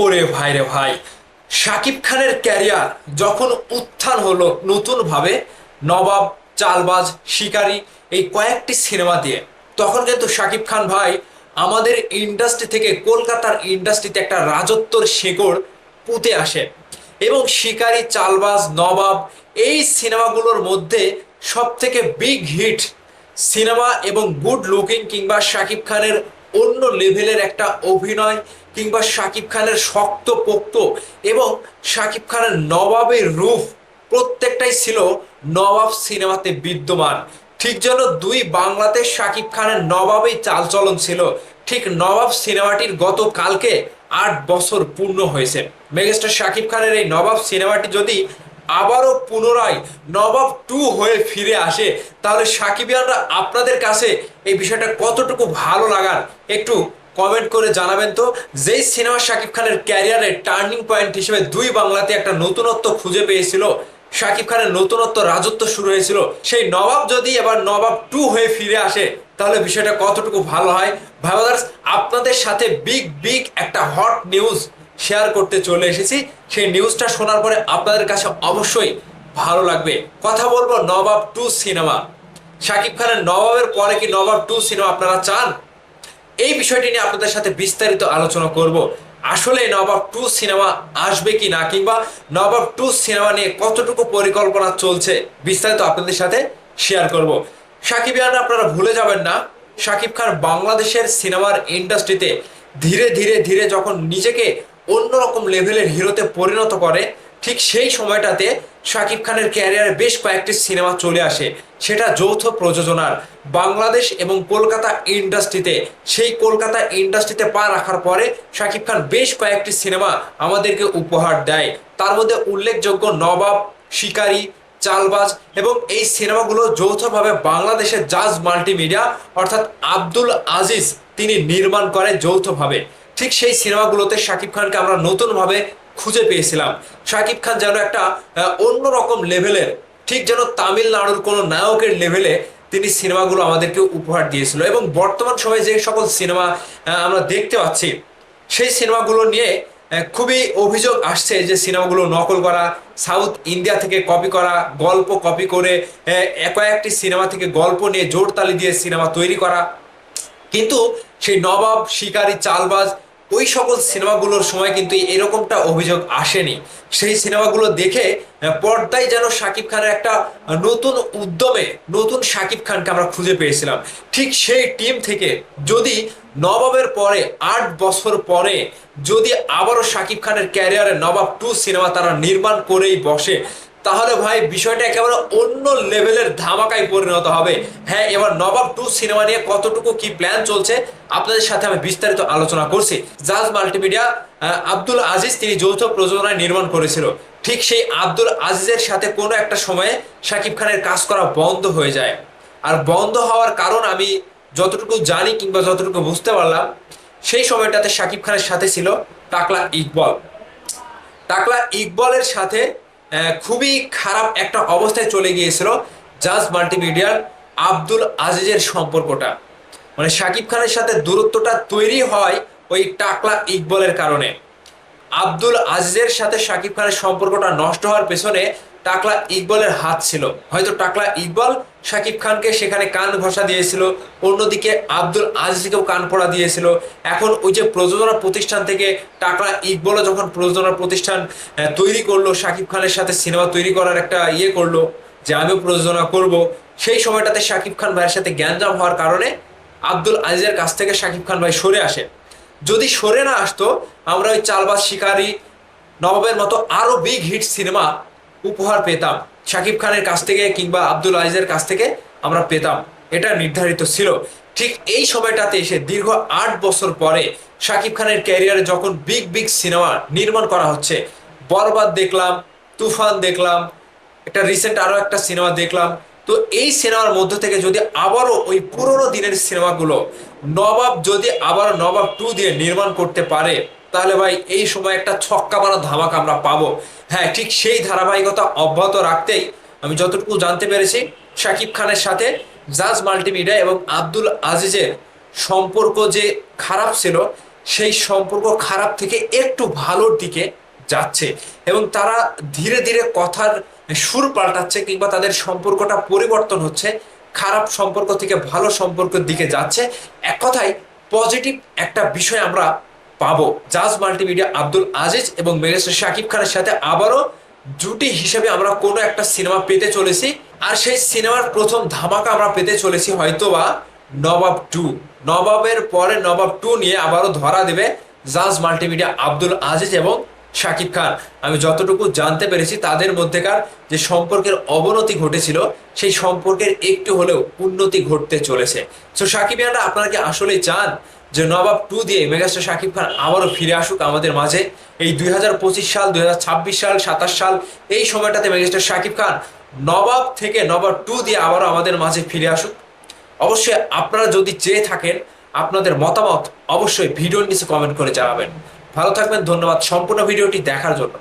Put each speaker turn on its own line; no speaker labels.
ওরে ভাই রে ভাই। শাকিব খানের ক্যারিয়ার যখন উত্থান হলো নতুনভাবে, নবাব, চালবাজ, শিকারী, এই কয়েকটি সিনেমা দিয়ে, তখন কিন্তু শাকিব খান ভাই আমাদের ইন্ডাস্ট্রি থেকে কলকাতার ইন্ডাস্ট্রিতে একটা রাজত্বর শেকড় পুঁতে আসে। এবং শিকারী, চালবাজ, নবাব এই সিনেমাগুলোর মধ্যে সব থেকে বিগ হিট সিনেমা এবং গুড লুকিং কিংবা শাকিব খানের অন্য লেভেলের একটা অভিনয় কিংবা শাকিব খানের শক্ত পোক্ত এবং শাকিব খানের নবাবের রূপ প্রত্যেকটাই ছিল নবাব সিনেমাতে বিদ্যমান। ঠিক যেন দুই বাংলাতে শাকিব খানের নবাবেই চালচলন ছিল। ঠিক নবাব সিনেমাটির গতকালকে আট বছর পূর্ণ হয়েছে। মেগাস্টার শাকিব খানের এই নবাব সিনেমাটি যদি আবারও পুনরায় নবাব টু হয়ে ফিরে আসে। তাহলে সাকিবিয়ানরা আপনাদের কাছে এই বিষয়টা কতটুকু ভালো লাগার একটু কমেন্ট করে জানাবেন তো। যেই সিনেমা শাকিব খানের ক্যারিয়ারের টার্নিং পয়েন্ট হিসেবে দুই বাংলাতে একটা নতুনত্ব খুঁজে পেয়েছিল শাকিব খানের নতুনত্ব রাজত্ব শুরু হয়েছিল, সেই নবাব যদি এবার নবাব টু হয়ে ফিরে আসে, তাহলে বিষয়টা কতটুকু ভালো হয়? ভাইবাদার্স আপনাদের সাথে বিগ বিগ একটা হট নিউজ শেয়ার করতে চলে এসেছি। সেই নিউজটা শোনার পরে আপনাদের কাছে অবশ্যই ভালো লাগবে। কথা বলব নবাব টু সিনেমা। শাকিব খানের নবাবের পরে কি নবাব টু সিনেমা আপনারা চান? এই বিষয়টি নিয়ে আপনাদের সাথে বিস্তারিত আলোচনা করব। আসলে নবাব টু সিনেমা আসবে কি না, কিংবা নবাব টু সিনেমা নিয়ে কতটুকু পরিকল্পনা চলছে, বিস্তারিত আপনাদের সাথে শেয়ার করব। সাকিবিয়ানরা আপনারা ভুলে যাবেন না, শাকিব খান বাংলাদেশের সিনেমার ইন্ডাস্ট্রিতে ধীরে ধীরে ধীরে যখন নিজেকে অন্যরকম লেভেলের হিরোতে পরিণত করে, ঠিক সেই সময়টাতে শাকিব খানের ক্যারিয়ারে বেশ কয়েকটি সিনেমা চলে আসে। সেটা যৌথ প্রযোজনার বাংলাদেশ এবং কলকাতা ইন্ডাস্ট্রিতে। সেই কলকাতা ইন্ডাস্ট্রিতে পা রাখার পরে শাকিব খান বেশ কয়েকটি সিনেমা আমাদেরকে উপহার দেয়। তার মধ্যে উল্লেখযোগ্য নবাব, শিকারী, চালবাজ এবং এই সিনেমাগুলো যৌথভাবে বাংলাদেশের জাজ মাল্টিমিডিয়া অর্থাৎ আব্দুল আজিজ তিনি নির্মাণ করে যৌথভাবে। ঠিক সেই সিনেমাগুলোতে শাকিব খানকে আমরা নতুনভাবে খুঁজে পেয়েছিলাম। শাকিব খান যেন একটা অন্যরকম লেভেলের ঠিক যেন তামিলনাড়ুর কোনো নায়কের লেভেলে তিনি সিনেমাগুলো আমাদেরকে উপহার দিয়েছিল এবং বর্তমান সময়ে যে সকল সিনেমা আমরা দেখতে পাচ্ছি, সেই সিনেমাগুলো নিয়ে খুবই অভিযোগ আসছে যে সিনেমাগুলো নকল করা, সাউথ ইন্ডিয়া থেকে কপি করা, গল্প কপি করে কয়েকটি সিনেমা থেকে গল্প নিয়ে জোরতালি দিয়ে সিনেমা তৈরি করা। কিন্তু সেই নবাব, শিকারী, চালবাজ ওই সকল সিনেমাগুলোর সময় কিন্তু এরকমটা অভিযোগ আসেনি। সেই সিনেমাগুলো দেখে পর্দায় যেন শাকিব খানের একটা নতুন উদ্যমে, নতুন শাকিব খানকে আমরা খুঁজে পেয়েছিলাম। ঠিক সেই টিম থেকে যদি নবাবের পরে, আট বছর পরে যদি আবারও শাকিব খানের ক্যারিয়ারে নবাব টু সিনেমা তারা নির্মাণ করেই বসে তাহলে ভাই বিষয়টা একেবারে অন্য লেভেলের ধামাকায় পরিণত হবে। হ্যাঁ এবার নবাব টু সিনেমা নিয়ে কতটুকু কি প্ল্যান চলছে, আপনাদের সাথে আমি বিস্তারিত আলোচনা করছি। জাজ মাল্টিমিডিয়া আব্দুল আজিজ, তিনি যৌথ প্রযোজনায় নির্মাণ করেছিল। ঠিক সেই আব্দুল আজিজের সাথে কোনো একটা সময়ে শাকিব খানের কাজ করা বন্ধ হয়ে যায়। আর বন্ধ হওয়ার কারণ আমি যতটুকু জানি কিংবা যতটুকু বুঝতে পারলাম, সেই সময়টাতে শাকিব খানের সাথে ছিল টাকলা ইকবল। টাকলা ইকবলের সাথে খুবই খারাপ একটা অবস্থায় চলে গিয়েছিল জাজ মাল্টিমিডিয়ার আব্দুল আজিজের সম্পর্কটা। মানে শাকিব খানের সাথে দূরত্বটা তৈরি হয় ওই টাকলা ইকবলের কারণে। আব্দুল আজিজের সাথে শাকিব খানের সম্পর্কটা নষ্ট হওয়ার পেছনে টাকলা ইকবলের হাত ছিল। হয়তো টাকলা ইকবল শাকিব খানকে সেখানে কান ঘষা দিয়েছিল, অন্যদিকে আব্দুল আজিজকেও কান পড়া দিয়েছিল। এখন ওই যে প্রযোজনা প্রতিষ্ঠান থেকে টাকা ইকবলও যখন প্রযোজনা প্রতিষ্ঠান তৈরি করল, শাকিব খানের সাথে সিনেমা তৈরি করার একটা ইয়ে করল যে আমিও প্রযোজনা করব, সেই সময়টাতে শাকিব খান ভাইয়ের সাথে জ্ঞানজাম হওয়ার কারণে আব্দুল আজিজের কাছ থেকে শাকিব খান ভাই সরে আসে। যদি সরে না আসতো, আমরা ওই চালবাজ শিকারী নবাবের মতো আরও বিগ হিট সিনেমা উপহার পেতাম। শাকিব খানের কাছ থেকে কিংবা আব্দুল আজিজের কাছ থেকে আমরা পেতাম। এটা নির্ধারিত ছিল। ঠিক এই সময়টাতে এসে দীর্ঘ আট বছর পরে শাকিব খানের ক্যারিয়ারে যখন বিগ বিগ সিনেমা নির্মাণ করা হচ্ছে, বরবাদ দেখলাম, তুফান দেখলাম, একটা রিসেন্ট আরও একটা সিনেমা দেখলাম। তো এই সিনেমার মধ্য থেকে যদি আবারও ওই পুরোনো দিনের সিনেমাগুলো নবাব যদি আবারও নবাব টু দিয়ে নির্মাণ করতে পারে তাহলে ভাই, এই সময় একটা ছক্কা মারা ধামাক আমরা পাবো। হ্যাঁ ঠিক সেই ধারাবাহিকতা অব্যাহত রাখতেই আমি যতটুকু জানতে পেরেছি, শাকিব খানের সাথে জাজ মাল্টিমিডিয়া এবং আব্দুল আজিজের সম্পর্ক যে খারাপ ছিল, সেই সম্পর্ক খারাপ থেকে একটু ভালোর দিকে যাচ্ছে এবং তারা ধীরে ধীরে কথার সুর পাল্টাচ্ছে কিংবা তাদের সম্পর্কটা পরিবর্তন হচ্ছে, খারাপ সম্পর্ক থেকে ভালো সম্পর্কের দিকে যাচ্ছে। এক কথায় পজিটিভ একটা বিষয় আমরা পাবো। জাজ মাল্টিমিডিয়া আব্দুল আজিজ এবং মেগাস্টার শাকিব খানের সাথে আবারও জুটি হিসেবে আমরা কোনো একটা সিনেমা পেতে চলেছি। আর সেই সিনেমার প্রথম ধামাকা আমরা পেতে চলেছি হয়তোবা নবাব টু। নবাবের পরে নবাব টু নিয়ে আবারও ধরা দেবে জাজ মাল্টিমিডিয়া আব্দুল আজিজ এবং শাকিব খান। আমি যতটুকু জানতে পেরেছি তাদের মধ্যেকার যে সম্পর্কের অবনতি ঘটেছিল, সেই সম্পর্কের একটু হলেও উন্নতি ঘটতে চলেছে। সো শাকিবিয়ানরা আপনারা কি আসলেই চান যে নবাব টু দিয়ে মেগাস্টার শাকিব খান আবারও ফিরে আসুক আমাদের মাঝে। এই দুই হাজার পঁচিশ সাল, দুই হাজার ছাব্বিশ সাল, সাতাশ সাল, এই সময়টাতে মেগাস্টার শাকিব খান নবাব থেকে নবাব টু দিয়ে আবারও আমাদের মাঝে ফিরে আসুক। অবশ্যই আপনারা যদি চেয়ে থাকেন আপনাদের মতামত অবশ্যই ভিডিওর নিচে কমেন্ট করে জানাবেন। ভালো থাকবেন, ধন্যবাদ। সম্পূর্ণ ভিডিওটি দেখার জন্য।